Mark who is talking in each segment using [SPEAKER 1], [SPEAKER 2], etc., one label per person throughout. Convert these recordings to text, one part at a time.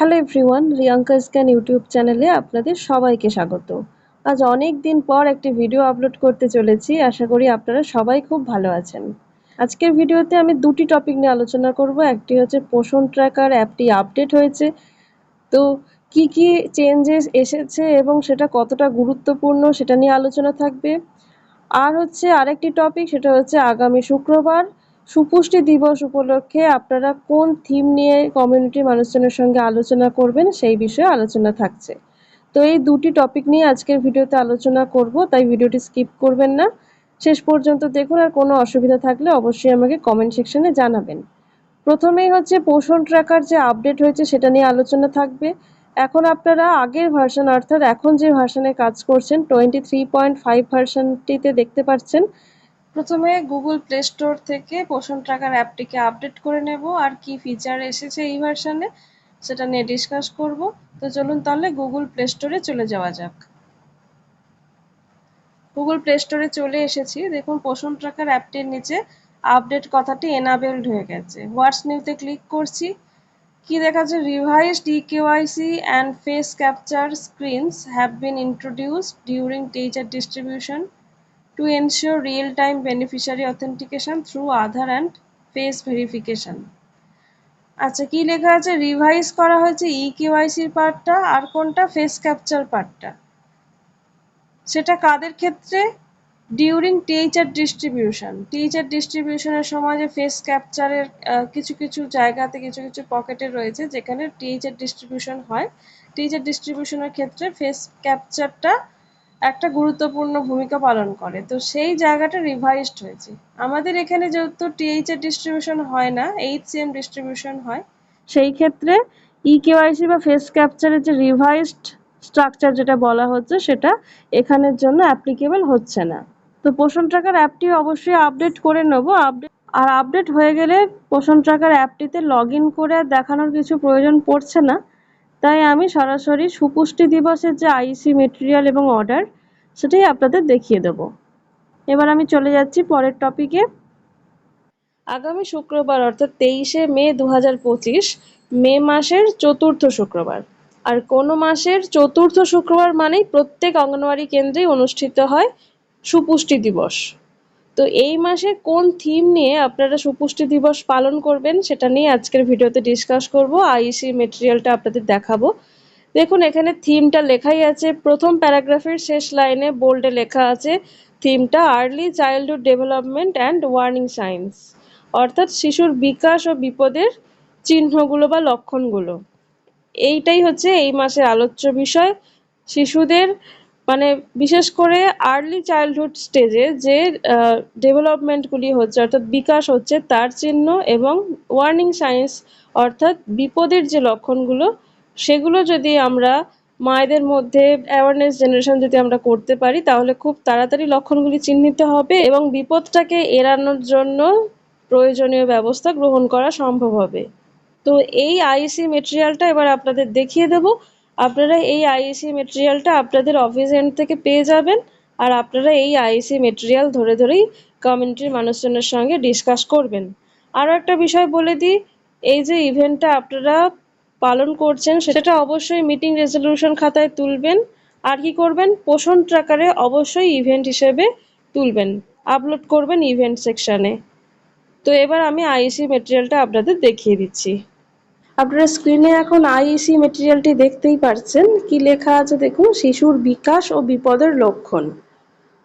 [SPEAKER 1] Hello everyone, Riyanka scan YouTube চ্যানেলে আপনাদের সবাইকে স্বাগত। আজ অনেক দিন পর একটি ভিডিও আপলোড করতে চলেছি, আশা করি আপনারা সবাই খুব ভালো আছেন। আজকের ভিডিওতে আমি দুটি টপিক নিয়ে আলোচনা করব, একটি হচ্ছে পোষণ ট্র্যাকার, অ্যাপটি আপডেট হয়েছে। তো কি কি চেঞ্জেস এসেছে এবং সেটা কতটা গুরুত্বপূর্ণ সেটা নিয়ে আলোচনা থাকবে। আর হচ্ছে আরেকটি টপিক, সেটা হচ্ছে আগামী শুক্রবার। সুপুষ্টি দিবস উপলক্ষে আপনারা কোন থিম নিয়ে কমিউনিটির মানুষজনের সঙ্গে আলোচনা করবেন সেই বিষয়ে আলোচনা থাকছে। তো এই দুটি টপিক নিয়ে আজকের ভিডিওতে আলোচনা করব, তাই ভিডিওটি স্কিপ করবেন না। শেষ পর্যন্ত দেখুন, আর কোনো অসুবিধা থাকলে অবশ্যই আমাকে কমেন্ট সেকশনে জানাবেন। প্রথমেই হচ্ছে পোষণ ট্র্যাকার যে আপডেট হয়েছে সেটা নিয়ে আলোচনা থাকবে। এখন আপনারা আগের ভার্সন অর্থাৎ এখন যে ভার্সনে কাজ করছেন টোয়েন্টি থ্রি পয়েন্ট ফাইভ ভার্সনটিতে দেখতে পাচ্ছেন প্রথমে গুগল প্লে স্টোর থেকে পোষণ ট্র্যাকার অ্যাপটিকে আপডেট করে নেব আর কি ফিচার এসেছে এই ভার্সনে সেটা নিয়ে ডিসকাস করব। তো চলুন তাহলে গুগল প্লে স্টোরে চলে যাওয়া যাক। গুগল প্লে স্টোরে চলে এসেছি। দেখুন, পোষণ ট্র্যাকার অ্যাপটির নিচে আপডেট কথাটি এনাবেলড হয়ে গেছে। হোয়াটস নিউতে ক্লিক করছি। কি দেখা দেখাচ্ছে revised eKYC and face capture screens have been introduced during teacher distribution to ensure real-time beneficiary authentication through Aadhaar and face verification. আচ্ছা কি লেখা আছে? রিভাইজ করা হয়েছে ই কেওয়াইসির পার্টটা, আর কোনটা? ফেস ক্যাপচার পার্টটা। সেটা কাদের ক্ষেত্রে? ডিউরিং টিচার ডিস্ট্রিবিউশন টিচার ডিস্ট্রিবিউশনের সময় যে ফেস ক্যাপচারের কিছু কিছু জায়গাতে কিছু কিছু পকেটে রয়েছে, যেখানে টিচার ডিস্ট্রিবিউশন হয়। টিচার ডিস্ট্রিবিউশনের ক্ষেত্রে ফেস ক্যাপচারটা একটা গুরুত্বপূর্ণ ভূমিকা পালন করে। তো সেই জায়গাটা রিভাইজড হয়েছে। আমাদের এখানে যেহেতু টিএইচএর ডিস্ট্রিবিউশন হয় না এইচসিএম ডিস্ট্রিবিউশন হয়, সেই ক্ষেত্রে ই কেওয়াইসি বা ফেস ক্যাপচারের যে রিভাইজড স্ট্রাকচার যেটা বলা হচ্ছে, সেটা এখানের জন্য অ্যাপ্লিকেবল হচ্ছে না। তো পোষণ ট্র্যাকার অ্যাপটি অবশ্যই আপডেট করে নেব। আপডেট আর আপডেট হয়ে গেলে পোষণ ট্র্যাকার অ্যাপটিতে লগ ইন করে দেখানোর কিছু প্রয়োজন পড়ছে না। তাই আমি সরাসরি সুপুষ্টি দিবসের যে আইসি মেটেরিয়াল এবং অর্ডার, সেটাই আপনাদের দেখিয়ে দেব। এবার আমি চলে যাচ্ছি পরের টপিকে আগামী শুক্রবার, অর্থাৎ তেইশে মে দু হাজার পঁচিশ, মে মাসের চতুর্থ শুক্রবার। আর কোনো মাসের চতুর্থ শুক্রবার মানেই প্রত্যেক অঙ্গনওয়াড়ি কেন্দ্রেই অনুষ্ঠিত হয় সুপুষ্টি দিবস। তো এই মাসে কোন থিম নিয়ে আপনারা সুপুষ্টি দিবস পালন করবেন সেটা নিয়ে আজকের ভিডিওতে ডিসকাস করব। আইসি মেটেরিয়ালটা আপনাদের দেখাবো। দেখুন, এখানে থিমটা লেখাই আছে। প্রথম প্যারাগ্রাফের শেষ লাইনে বোল্ডে লেখা আছে থিমটা early childhood development and warning signs অর্থাৎ শিশুর বিকাশ ও বিপদের চিহ্নগুলো বা লক্ষণগুলো। এইটাই হচ্ছে এই মাসের আলোচ্য বিষয়। শিশুদের মানে বিশেষ করে আর্লি চাইল্ডহুড স্টেজে যে ডেভেলপমেন্টগুলি হচ্ছে, অর্থাৎ বিকাশ হচ্ছে, তার চিহ্ন এবং ওয়ার্নিং সাইন্স অর্থাৎ বিপদের যে লক্ষণগুলো, সেগুলো যদি আমরা মায়েদের মধ্যে অ্যাওয়ারনেস জেনারেশন যদি আমরা করতে পারি, তাহলে খুব তাড়াতাড়ি লক্ষণগুলি চিহ্নিত হবে এবং বিপদটাকে এড়ানোর জন্য প্রয়োজনীয় ব্যবস্থা গ্রহণ করা সম্ভব হবে। তো এই আইসি মেটেরিয়ালটা এবার আপনাদের দেখিয়ে দেব। আপনারা এই আইএসি মেটেরিয়ালটা আপনাদের অফিস এন্ড থেকে পেয়ে যাবেন আর আপনারা এই আইএসি মেটেরিয়াল ধরে ধরেই কমিউনিটির মানুষজনের সঙ্গে ডিসকাস করবেন। আরও একটা বিষয় বলে দিই, এই যে ইভেন্টটা আপনারা পালন করছেন, সেটা অবশ্যই মিটিং রেজলিউশন খাতায় তুলবেন। আর কি করবেন? পোষণ ট্র্যাকারে অবশ্যই ইভেন্ট হিসেবে তুলবেন। আপলোড করবেন ইভেন্ট সেকশানে তো এবার আমি আইসি মেটেরিয়ালটা আপনাদের দেখিয়ে দিচ্ছি। আপনারা স্ক্রিনে এখন আইইসি মেটেরিয়ালটি দেখতেই পারছেন। কি লেখা আছে দেখুন? শিশুর বিকাশ ও বিপদের লক্ষণ।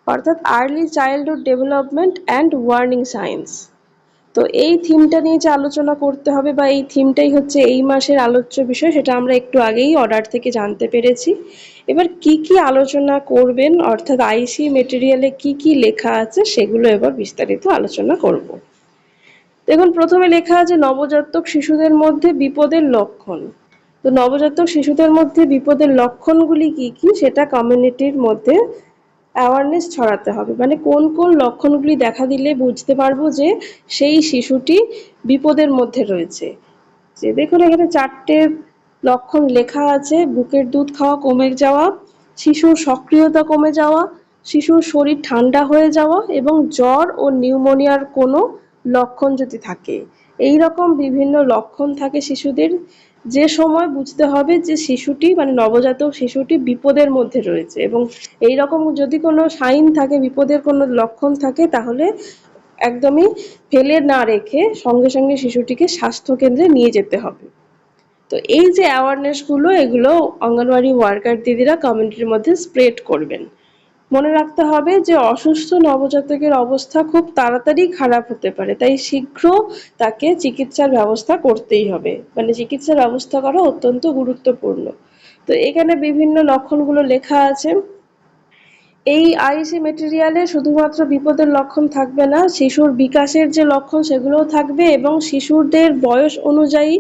[SPEAKER 1] অর্থাৎ early childhood development and warning signs তো এই থিমটা নিয়ে যে আলোচনা করতে হবে বা এই থিমটাই হচ্ছে এই মাসের আলোচ্য বিষয়, সেটা আমরা একটু আগেই অর্ডার থেকে জানতে পেরেছি। এবার কি কি আলোচনা করবেন? অর্থাৎ আইসি মেটেরিয়ালে কি কি লেখা আছে? সেগুলো এবার বিস্তারিত আলোচনা করব। দেখুন, প্রথমে লেখা আছে নবজাতক শিশুদের মধ্যে বিপদের লক্ষণ। তো নবজাতক শিশুদের মধ্যে বিপদের লক্ষণগুলি কি কি? সেটা কমিউনিটির মধ্যে অ্যাওয়ারনেস ছড়াতে হবে। মানে কোন কোন লক্ষণগুলি দেখা দিলে বুঝতে পারব যে সেই শিশুটি বিপদের মধ্যে রয়েছে। যে দেখুন, এখানে চারটে লক্ষণ লেখা আছে। বুকের দুধ খাওয়া কমে যাওয়া, শিশুর সক্রিয়তা কমে যাওয়া, শিশুর শরীর ঠান্ডা হয়ে যাওয়া এবং জ্বর ও নিউমোনিয়ার কোনো লক্ষণ যদি থাকে এই রকম বিভিন্ন লক্ষণ থাকে শিশুদের, যে সময় বুঝতে হবে যে শিশুটি মানে নবজাতক শিশুটি বিপদের মধ্যে রয়েছে এবং এই রকম যদি কোনো সাইন থাকে, বিপদের কোনো লক্ষণ থাকে, তাহলে একদমই ফেলে না রেখে সঙ্গে সঙ্গে শিশুটিকে স্বাস্থ্য কেন্দ্রে নিয়ে যেতে হবে। তো এই যে অ্যাওয়ারনেসগুলো এগুলো অঙ্গনওয়াড়ি ওয়ার্কার দিদিরা কমিউনিটির মধ্যে স্প্রেড করবেন। মনে রাখতে হবে যে অসুস্থ নবজাতকের অবস্থা খুব তাড়াতাড়ি খারাপ হতে পারে। তাই শীঘ্র তাকে চিকিৎসার ব্যবস্থা করতেই হবে। মানে চিকিৎসার ব্যবস্থা করা অত্যন্ত গুরুত্বপূর্ণ। তো এখানে বিভিন্ন লক্ষণগুলো লেখা আছে। এই আইসি মেটেরিয়ালে শুধুমাত্র বিপদের লক্ষণ থাকবে না, শিশুর বিকাশের যে লক্ষণ সেগুলোও থাকবে এবং শিশুদের বয়স অনুযায়ী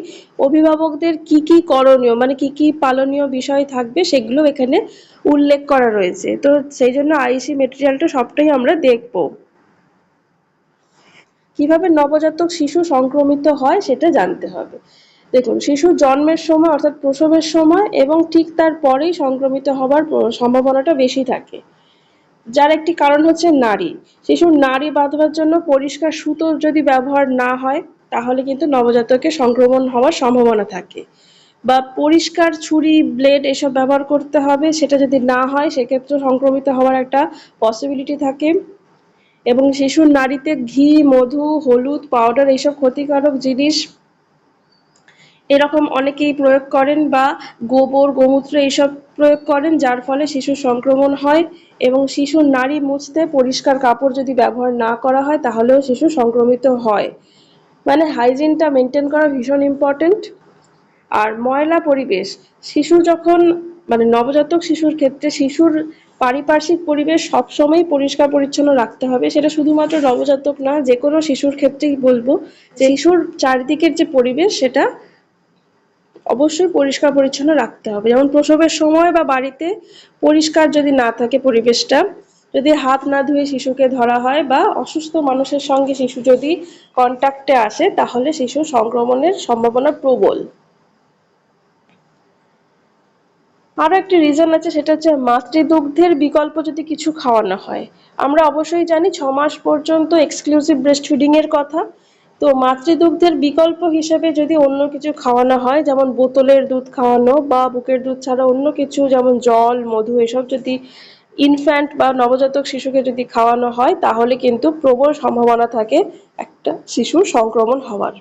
[SPEAKER 1] অভিভাবকদের কি কি করণীয় মানে কি কি পালনীয় বিষয় থাকবে সেগুলো এখানে উল্লেখ করা রয়েছে। তো সেই জন্য আইসি মেটেরিয়ালটা সবটাই আমরা দেখব। কীভাবে নবজাতক শিশু সংক্রমিত হয় সেটা জানতে হবে। দেখুন, শিশু জন্মের সময় অর্থাৎ প্রসবের সময় এবং ঠিক তার পরেই সংক্রমিত হবার সম্ভাবনাটা বেশি থাকে। যার একটি কারণ হচ্ছে নারী। শিশুর নারী বাঁধবার জন্য পরিষ্কার সুতো যদি ব্যবহার না হয়, তাহলে কিন্তু নবজাতকের সংক্রমণ হওয়ার সম্ভাবনা থাকে। বা পরিষ্কার ছুরি, ব্লেড এসব ব্যবহার করতে হবে, সেটা যদি না হয়, সেক্ষেত্রে সংক্রমিত হওয়ার একটা পসিবিলিটি থাকে। এবং শিশুর নারীতে ঘি, মধু, হলুদ পাউডার এইসব ক্ষতিকারক জিনিস এরকম অনেকেই প্রয়োগ করেন বা গোবর, গোমূত্র এইসব প্রয়োগ করেন, যার ফলে শিশুর সংক্রমণ হয় এবং শিশুর নারী মুছতে পরিষ্কার কাপড় যদি ব্যবহার না করা হয়, তাহলেও শিশু সংক্রমিত হয়। মানে হাইজিনটা মেনটেন করা ভীষণ ইম্পর্টেন্ট। আর ময়লা পরিবেশ, শিশু যখন মানে নবজাতক শিশুর ক্ষেত্রে শিশুর পারিপার্শ্বিক পরিবেশ সবসময় পরিষ্কার পরিচ্ছন্ন রাখতে হবে। সেটা শুধুমাত্র নবজাতক না যে কোনো শিশুর ক্ষেত্রেই বলব যে শিশুর চারিদিকের যে পরিবেশ, সেটা অবশ্যই পরিষ্কার পরিচ্ছন্ন রাখতে হবে। যেমন প্রসবের সময় বা বাড়িতে পরিষ্কার যদি না থাকে পরিবেশটা, যদি হাত না ধুয়ে শিশুকে ধরা হয় বা অসুস্থ মানুষের সঙ্গে শিশু যদি কন্ট্যাক্টে আসে, তাহলে শিশু সংক্রমণের সম্ভাবনা প্রবল। আরও একটি রিজন আছে, সেটা হচ্ছে মাতৃদুগ্ধের বিকল্প যদি কিছু খাওয়ানো হয়। আমরা অবশ্যই জানি, ছ মাস পর্যন্ত এক্সক্লুসিভ ব্রেস্ট ফিডিংয়ের কথা। তো মাতৃদুগ্ধের বিকল্প হিসেবে যদি অন্য কিছু খাওয়ানো হয়, যেমন বোতলের দুধ খাওয়ানো বা বুকের দুধ ছাড়া অন্য কিছু, যেমন জল, মধু, এসব যদি ইনফ্যান্ট বা নবজাতক শিশুকে যদি খাওয়ানো হয়, তাহলে কিন্তু প্রবল সম্ভাবনা থাকে একটা শিশুর সংক্রমণ হওয়ার।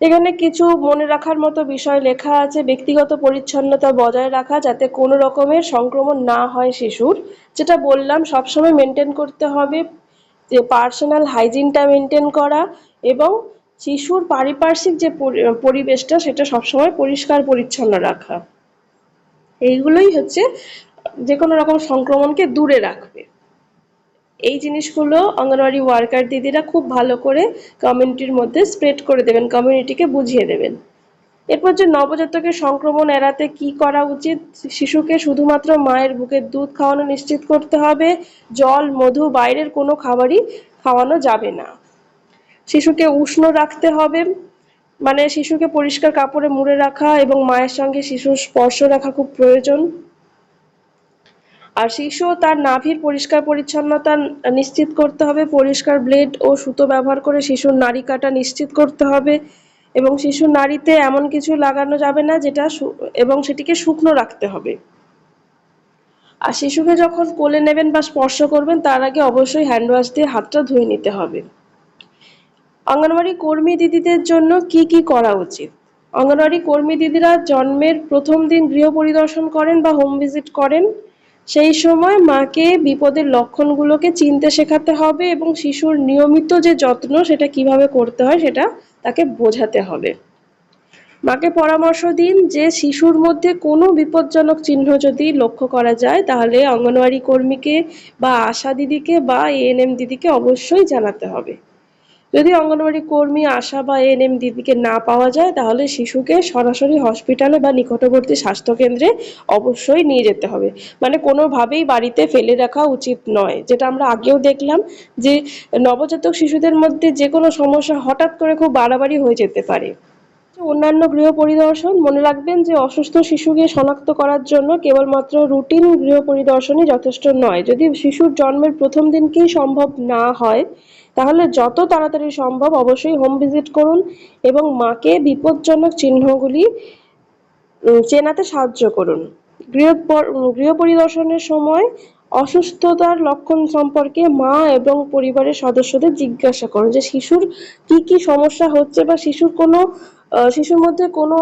[SPEAKER 1] এখানে কিছু মনে রাখার মতো বিষয় লেখা আছে, ব্যক্তিগত পরিচ্ছন্নতা বজায় রাখা যাতে কোনো রকমের সংক্রমণ না হয় শিশুর, যেটা বললাম সবসময় মেনটেন করতে হবে। যে পার্সোনাল হাইজিনটা মেনটেন করা এবং শিশুর পারিপার্শ্বিক যে পরিবেশটা সেটা সবসময় পরিষ্কার, পরিচ্ছন্ন রাখা। এইগুলোই হচ্ছে যে কোনো রকম সংক্রমণকে দূরে রাখবে। এই জিনিসগুলো অঙ্গনওয়াড়ি ওয়ার্কার দিদিরা খুব ভালো করে কমিউনিটির মধ্যে স্প্রেড করে দেবেন কমিউনিটিকে বুঝিয়ে দেবেন। এরপর যে নবজাতকের সংক্রমণ এড়াতে কি করা উচিত? শিশুকে শুধুমাত্র মায়ের বুকের দুধ খাওয়ানো নিশ্চিত করতে হবে। জল, মধু, বাইরের কোনো খাবারই খাওয়ানো যাবে না। শিশুকে উষ্ণ রাখতে হবে। মানে শিশুকে পরিষ্কার কাপড়ে মুড়ে রাখা এবং মায়ের সঙ্গে শিশুর স্পর্শ রাখা খুব প্রয়োজন। আর শিশু তার নাভির পরিষ্কার পরিচ্ছন্নতা নিশ্চিত করতে হবে। পরিষ্কার ব্লেড ও সুতো ব্যবহার করে শিশুর নাড়ি কাটা নিশ্চিত করতে হবে। এবং শিশু নাড়িতে এমন কিছু লাগানো যাবে না যেটা এবং সেটিকে শুকনো রাখতে হবে। আর শিশুকে যখন কোলে নেবেন বা স্পর্শ করবেন, তার আগে অবশ্যই হ্যান্ড ওয়াশ দিয়ে হাতটা ধুয়ে নিতে হবে। অঙ্গনওয়াড়ি কর্মী দিদিদের জন্য কি কি করা উচিত? অঙ্গনওয়াড়ি কর্মী দিদিরা জন্মের প্রথম দিন গৃহ পরিদর্শন করেন বা হোম ভিজিট করেন। সেই সময় মাকে বিপদের লক্ষণগুলোকে চিনতে শেখাতে হবে এবং শিশুর নিয়মিত যে যত্ন সেটা কীভাবে করতে হয় সেটা তাকে বোঝাতে হবে। মাকে পরামর্শ দিন যে শিশুর মধ্যে কোনো বিপজ্জনক চিহ্ন যদি লক্ষ্য করা যায় তাহলে অঙ্গনওয়াড়ি কর্মীকে বা আশা দিদিকে বা এএনএম দিদিকে অবশ্যই জানাতে হবে। যদি অঙ্গনওয়াড়ি কর্মী আশা বা এএনএম দিদিকে না পাওয়া যায়, তাহলে শিশুকে সরাসরি হসপিটালে বা নিকটবর্তী স্বাস্থ্যকেন্দ্রে অবশ্যই নিয়ে যেতে হবে। মানে কোনোভাবেই বাড়িতে ফেলে রাখা উচিত নয়। যেটা আমরা আগেও দেখলাম যে নবজাতক শিশুদের মধ্যে যে কোনো সমস্যা হঠাৎ করে খুব বাড়াবাড়ি হয়ে যেতে পারে। অন্যান্য গৃহ পরিদর্শন মনে রাখবেন যে অসুস্থ শিশুকে শনাক্ত করার জন্য কেবলমাত্র রুটিন গৃহ পরিদর্শনই যথেষ্ট নয়। যদি শিশুর জন্মের প্রথম দিনকেই সম্ভব না হয়, তাহলে যত তাড়াতাড়ি সম্ভব অবশ্যই হোম ভিজিট করুন এবং মাকে বিপজ্জনক চিহ্নগুলি চেনাতে সাহায্য করুন। গৃহ গৃহ পরিদর্শনের সময় অসুস্থতার লক্ষণ সম্পর্কে মা এবং পরিবারের সদস্যদের জিজ্ঞাসা করুন যে শিশুর কি কি সমস্যা হচ্ছে বা শিশুর কোনো শিশুর মধ্যে কোনো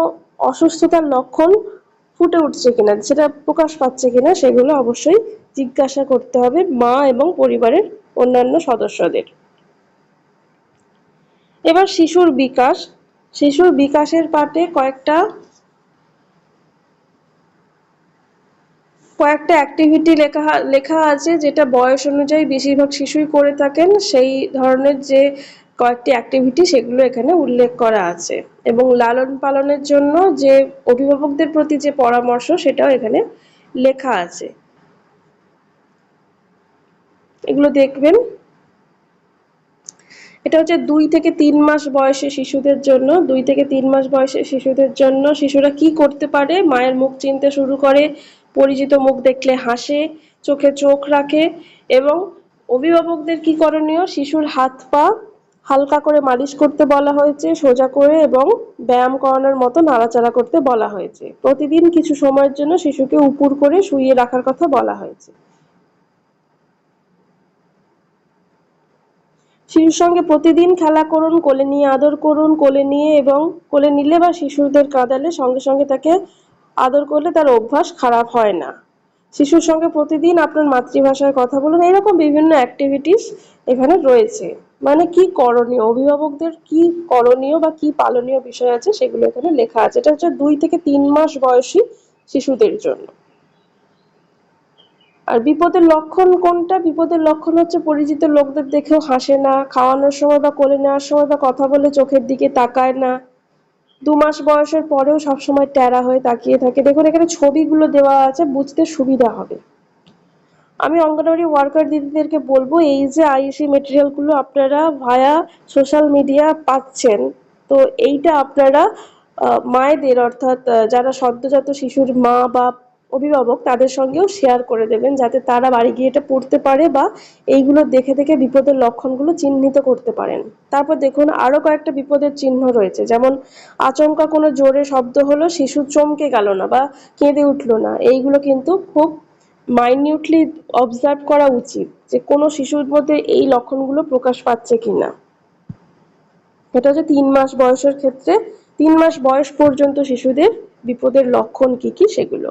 [SPEAKER 1] অসুস্থতার লক্ষণ ফুটে উঠছে কিনা সেটা প্রকাশ পাচ্ছে কিনা, সেগুলো অবশ্যই জিজ্ঞাসা করতে হবে মা এবং পরিবারের অন্যান্য সদস্যদের। এবার শিশুর বিকাশ। শিশুর বিকাশের পাটে কয়েকটা কয়েকটা অ্যাক্টিভিটি লেখা লেখা আছে, যেটা বয়স অনুযায়ী বেশিরভাগ শিশুই করে থাকেন। সেই ধরনের যে কয়েকটি অ্যাক্টিভিটি সেগুলো এখানে উল্লেখ করা আছে। এবং লালন পালনের জন্য যে অভিভাবকদের প্রতি যে পরামর্শ, সেটাও এখানে লেখা আছে। এগুলো দেখবেন। এটা হচ্ছে দুই থেকে তিন মাস বয়সে শিশুদের জন্য। দুই থেকে তিন মাস বয়সে শিশুদের জন্য শিশুরা কি করতে পারে? মায়ের মুখ চিনতে শুরু করে, পরিচিত মুখ দেখলে হাসে, চোখে চোখ রাখে এবং অভিভাবকদের কি করণীয়? শিশুর হাত পা হালকা করে মালিশ করতে বলা হয়েছে, সোজা করে এবং ব্যায়াম করানোর মতো নাড়াচাড়া করতে বলা হয়েছে। প্রতিদিন কিছু সময়ের জন্য শিশুকে উপুর করে শুইয়ে রাখার কথা বলা হয়েছে। শিশুর সঙ্গে প্রতিদিন খেলা করুন, কোলে নিয়ে আদর করুন, কোলে নিয়ে এবং কোলে নিলে বা শিশুদের কাঁদালে সঙ্গে সঙ্গে তাকে আদর করলে তার অভ্যাস খারাপ হয় না। শিশুর সঙ্গে প্রতিদিন আপনার মাতৃভাষায় কথা বলুন। এরকম বিভিন্ন অ্যাক্টিভিটিস এখানে রয়েছে। মানে কি করণীয়? অভিভাবকদের কি করণীয় বা কি পালনীয় বিষয় আছে সেগুলো এখানে লেখা আছে। এটা হচ্ছে দুই থেকে তিন মাস বয়সী শিশুদের জন্য। আর বিপদের লক্ষণ কোনটা? বিপদের লক্ষণ হচ্ছে পরিচিত লোকদের দেখেও হাসে না, খাওয়ানোর সময় বা কোলে নেওয়ার সময় বা কথা বলে চোখের দিকে তাকায় না দু মাস বয়সের পরেও সবসময় ট্যারা হয়ে তাকিয়ে থাকে। দেখুন, এখানে ছবিগুলো দেওয়া আছে, বুঝতে সুবিধা হবে। আমি অঙ্গনওয়াড়ি ওয়ার্কার দিদিদেরকে বলব, এই যে আইসি মেটেরিয়ালগুলো আপনারা ভায়া সোশ্যাল মিডিয়া পাচ্ছেন, তো এইটা আপনারা মায়েদের অর্থাৎ যারা সদ্যজাত শিশুর মা বা অভিভাবক তাদের সঙ্গেও শেয়ার করে দেবেন যাতে তারা বাড়ি গিয়ে এটা পড়তে পারে বা এইগুলো দেখে দেখে বিপদের লক্ষণগুলো চিহ্নিত করতে পারেন। তারপর দেখুন আরও কয়েকটা বিপদের চিহ্ন রয়েছে। যেমন আচমকা কোনো জোরে শব্দ হলো, শিশু চমকে গেল না বা কেঁদে উঠল না। এইগুলো কিন্তু খুব মাইনিউটলি অবজার্ভ করা উচিত যে কোনো শিশুর মধ্যে এই লক্ষণগুলো প্রকাশ পাচ্ছে কি না এটা হচ্ছে তিন মাস বয়সের ক্ষেত্রে, তিন মাস বয়স পর্যন্ত শিশুদের বিপদের লক্ষণ কি কি সেগুলো।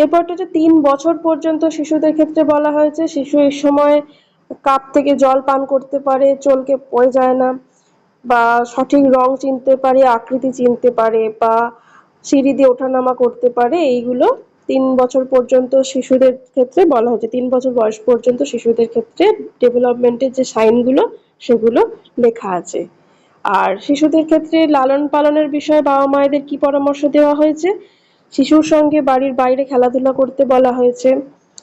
[SPEAKER 1] এরপরটা হচ্ছে তিন বছর পর্যন্ত শিশুদের ক্ষেত্রে বলা হয়েছে, শিশু এই সময় কাপ থেকে জল পান করতে পারে, চলকে পড়ে যায় না, বা সঠিক রং চিনতে পারে, আকৃতি চিনতে পারে, বা সিঁড়ি দিয়ে ওঠানামা করতে পারে, এইগুলো তিন বছর পর্যন্ত শিশুদের ক্ষেত্রে বলা হয়েছে। তিন বছর বয়স পর্যন্ত শিশুদের ক্ষেত্রে ডেভেলপমেন্টের যে সাইনগুলো, সেগুলো লেখা আছে। আর শিশুদের ক্ষেত্রে লালন পালনের বিষয়ে বাবা মায়েদের কি পরামর্শ দেওয়া হয়েছে? শিশুর সঙ্গে বাড়ির বাইরে খেলাধুলা করতে বলা হয়েছে।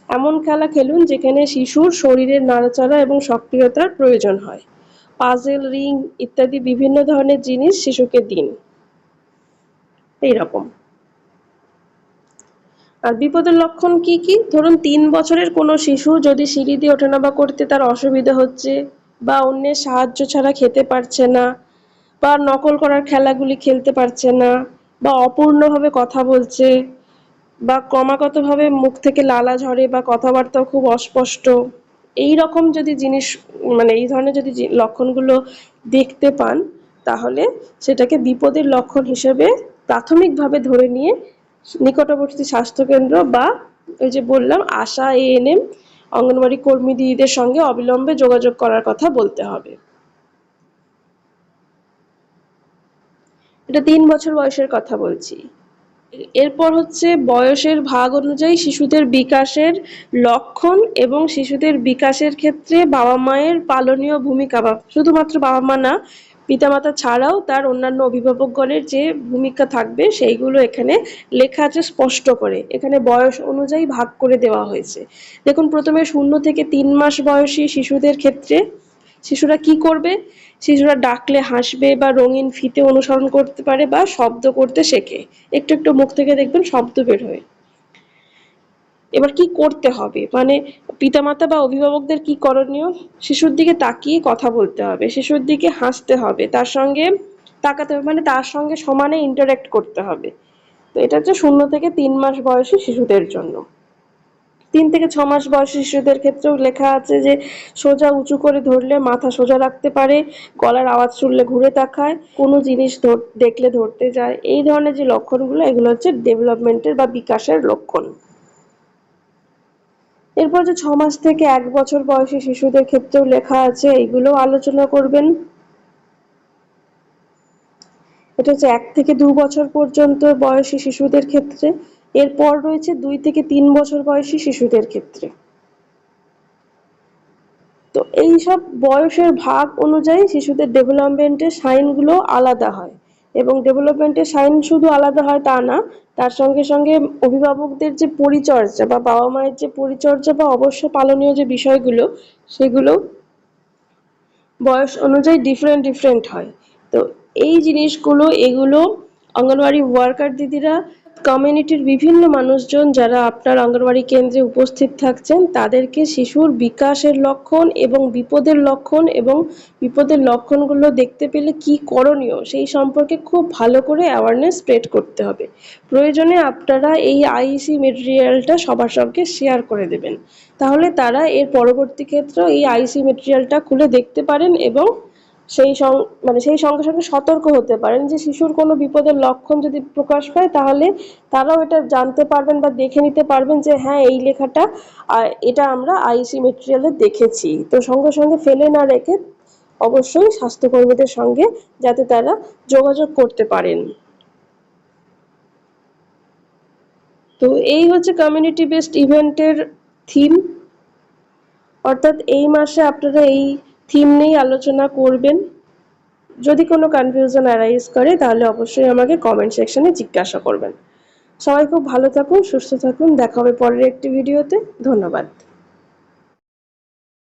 [SPEAKER 1] এমন খেলা খেলুন যেখানে শিশুর শরীরের নাড়াচাড়া এবং সক্রিয়তার প্রয়োজন হয়। পাজেল, রিং ইত্যাদি বিভিন্ন ধরনের জিনিস শিশুকে দিন। এইরকম। আর বিপদের লক্ষণ কি কি? ধরুন, তিন বছরের কোনো শিশু যদি সিঁড়ি দিয়ে ওঠানামা করতে তার অসুবিধা হচ্ছে বা অন্যের সাহায্য ছাড়া খেতে পারছে না বা নকল করার খেলাগুলি খেলতে পারছে না বা অপূর্ণভাবে কথা বলছে বা ক্রমাগতভাবে মুখ থেকে লালা ঝরে বা কথাবার্তাও খুব অস্পষ্ট। এই রকম যদি জিনিস মানে এই ধরনের যদি লক্ষণগুলো দেখতে পান, তাহলে সেটাকে বিপদের লক্ষণ হিসেবে প্রাথমিকভাবে ধরে নিয়ে নিকটবর্তী স্বাস্থ্যকেন্দ্র বা ওই যে বললাম, আশা এএনএম অঙ্গনওয়াড়ি কর্মী দিদিদের সঙ্গে অবিলম্বে যোগাযোগ করার কথা বলতে হবে। এটা তিন বছর বয়সের কথা বলছি। এরপর হচ্ছে বয়সের ভাগ অনুযায়ী শিশুদের বিকাশের লক্ষণ এবং শিশুদের বিকাশের ক্ষেত্রে বাবা মায়ের পালনীয় ভূমিকা বা শুধুমাত্র বাবা মা না, পিতামাতা ছাড়াও তার অন্যান্য অভিভাবকগণের যে ভূমিকা থাকবে সেইগুলো এখানে লেখা আছে স্পষ্ট করে। এখানে বয়স অনুযায়ী ভাগ করে দেওয়া হয়েছে। দেখুন, প্রথমে শূন্য থেকে তিন মাস বয়সী শিশুদের ক্ষেত্রে
[SPEAKER 2] শিশুরা কি করবে? শিশুরা ডাকলে হাসবে বা রঙিন ফিতে অনুসরণ করতে পারে বা শব্দ করতে শেখে। একটু একটু মুখ থেকে দেখবেন শব্দ বের হয়। এবার কি করতে হবে? মানে পিতামাতা বা অভিভাবকদের কি করণীয়? শিশুর দিকে তাকিয়ে কথা বলতে হবে, শিশুর দিকে হাসতে হবে, তার সঙ্গে তাকাতে হবে মানে তার সঙ্গে সমানে ইন্টারেক্ট করতে হবে। তো এটা হচ্ছে শূন্য থেকে তিন মাস বয়সী শিশুদের জন্য। তিন থেকে ছ মাস বয়সী শিশুদের ক্ষেত্রেও লেখা আছে যে, সোজা উঁচু করে ধরলে মাথা সোজা রাখতে পারে, গলার আওয়াজ শুনলে ঘুরে তাকায়, কোনো জিনিস দেখলে ধরতে যায়। এই ধরনের যে লক্ষণগুলো, এগুলো হচ্ছে ডেভেলপমেন্টের বা বিকাশের লক্ষণ। এরপর যে ছ মাস থেকে এক বছর বয়সী শিশুদের ক্ষেত্রেও লেখা আছে, এইগুলো আলোচনা করবেন। এটা হচ্ছে এক থেকে দু বছর পর্যন্ত বয়সী শিশুদের ক্ষেত্রে। এরপর রয়েছে দুই থেকে তিন বছর বয়সী শিশুদের ক্ষেত্রে। তো এই সব বয়সের ভাগ অনুযায়ী শিশুদের ডেভেলপমেন্টের সাইনগুলো আলাদা হয় এবং ডেভেলপমেন্টের সাইন শুধু আলাদা হয় তা না, তার সঙ্গে সঙ্গে অভিভাবকদের যে পরিচর্যা বা বাবা মায়ের যে পরিচর্যা বা অবশ্য পালনীয় যে বিষয়গুলো, সেগুলো বয়স অনুযায়ী ডিফারেন্ট ডিফারেন্ট হয়। তো এই জিনিসগুলো, এগুলো অঙ্গনওয়াড়ি ওয়ার্কার দিদিরা কমিউনিটির বিভিন্ন মানুষজন যারা আপনার অঙ্গনওয়াড়ি কেন্দ্রে উপস্থিত থাকছেন, তাদেরকে শিশুর বিকাশের লক্ষণ এবং বিপদের লক্ষণ এবং বিপদের লক্ষণগুলো দেখতে পেলে কি করণীয় সেই সম্পর্কে খুব ভালো করে অ্যাওয়ারনেস স্প্রেড করতে হবে। প্রয়োজনে আপনারা এই আইসি মেটেরিয়ালটা সবার সঙ্গে শেয়ার করে দেবেন। তাহলে তারা এর পরবর্তী ক্ষেত্রে এই আইসি মেটেরিয়ালটা খুলে দেখতে পারেন এবং সেই মানে সেই সঙ্গে সঙ্গে সতর্ক হতে পারেন যে শিশুর কোনো বিপদের লক্ষণ যদি প্রকাশ পায়, তাহলে তারাও এটা জানতে পারবেন বা দেখে নিতে পারবেন যে হ্যাঁ এই লেখাটা এটা আমরা আইসি মেটেরিয়ালে দেখেছি। তো সঙ্গে সঙ্গে ফেলে না রেখে অবশ্যই স্বাস্থ্যকর্মীদের সঙ্গে যাতে তারা যোগাযোগ করতে পারেন। তো এই হচ্ছে কমিউনিটি বেসড ইভেন্টের থিম অর্থাৎ এই মাসে আপনারা এই থিম নিয়েই আলোচনা করবেন। যদি কোনো কনফিউশন অ্যারাইজ করে, তাহলে অবশ্যই আমাকে কমেন্ট সেকশনে জিজ্ঞাসা করবেন। সবাই খুব ভালো থাকুন, সুস্থ থাকুন। দেখা হবে পরের একটি ভিডিওতে ধন্যবাদ।